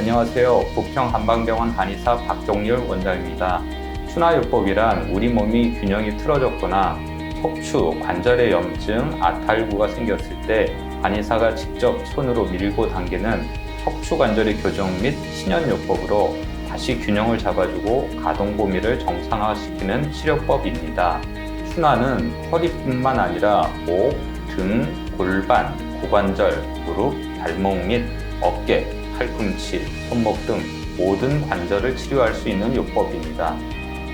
안녕하세요. 부평 한방병원 한의사 박종률 원장입니다. 순화요법이란 우리 몸이 균형이 틀어졌거나 척추, 관절의 염증, 아탈구가 생겼을 때 한의사가 직접 손으로 밀고 당기는 척추 관절의 교정 및 신현요법으로 다시 균형을 잡아주고 가동 범위를 정상화시키는 치료법입니다. 순화는 허리뿐만 아니라 목, 등, 골반, 고관절, 무릎, 발목 및 어깨, 팔꿈치, 손목 등 모든 관절을 치료할 수 있는 요법입니다.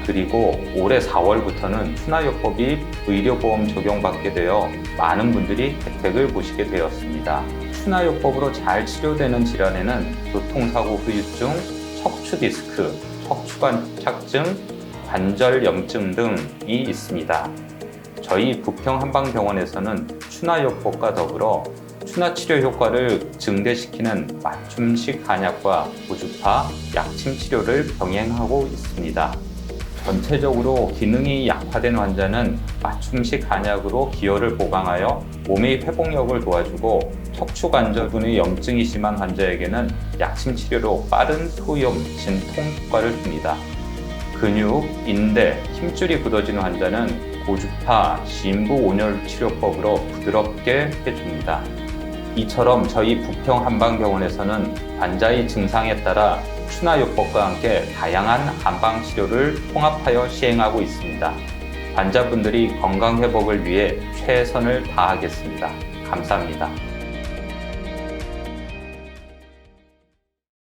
그리고 올해 4월부터는 순화요법이 의료보험 적용받게 되어 많은 분들이 혜택을 보시게 되었습니다. 순화요법으로 잘 치료되는 질환에는 교통사고 후유증, 척추 디스크, 척추관 착증, 관절 염증 등이 있습니다. 저희 부평 한방병원에서는 추나요법과 더불어 추나 치료 효과를 증대시키는 맞춤식 한약과 고주파, 약침 치료를 병행하고 있습니다. 전체적으로 기능이 약화된 환자는 맞춤식 한약으로 기혈을 보강하여 몸의 회복력을 도와주고 척추 관절근의 염증이 심한 환자에게는 약침 치료로 빠른 소염, 진통 효과를 줍니다. 근육, 인대, 힘줄이 굳어진 환자는 고주파, 진부 온열 치료법으로 부드럽게 해줍니다. 이처럼 저희 부평 한방병원에서는 환자의 증상에 따라 추나요법과 함께 다양한 한방 치료를 통합하여 시행하고 있습니다. 환자분들이 건강 회복을 위해 최선을 다하겠습니다. 감사합니다.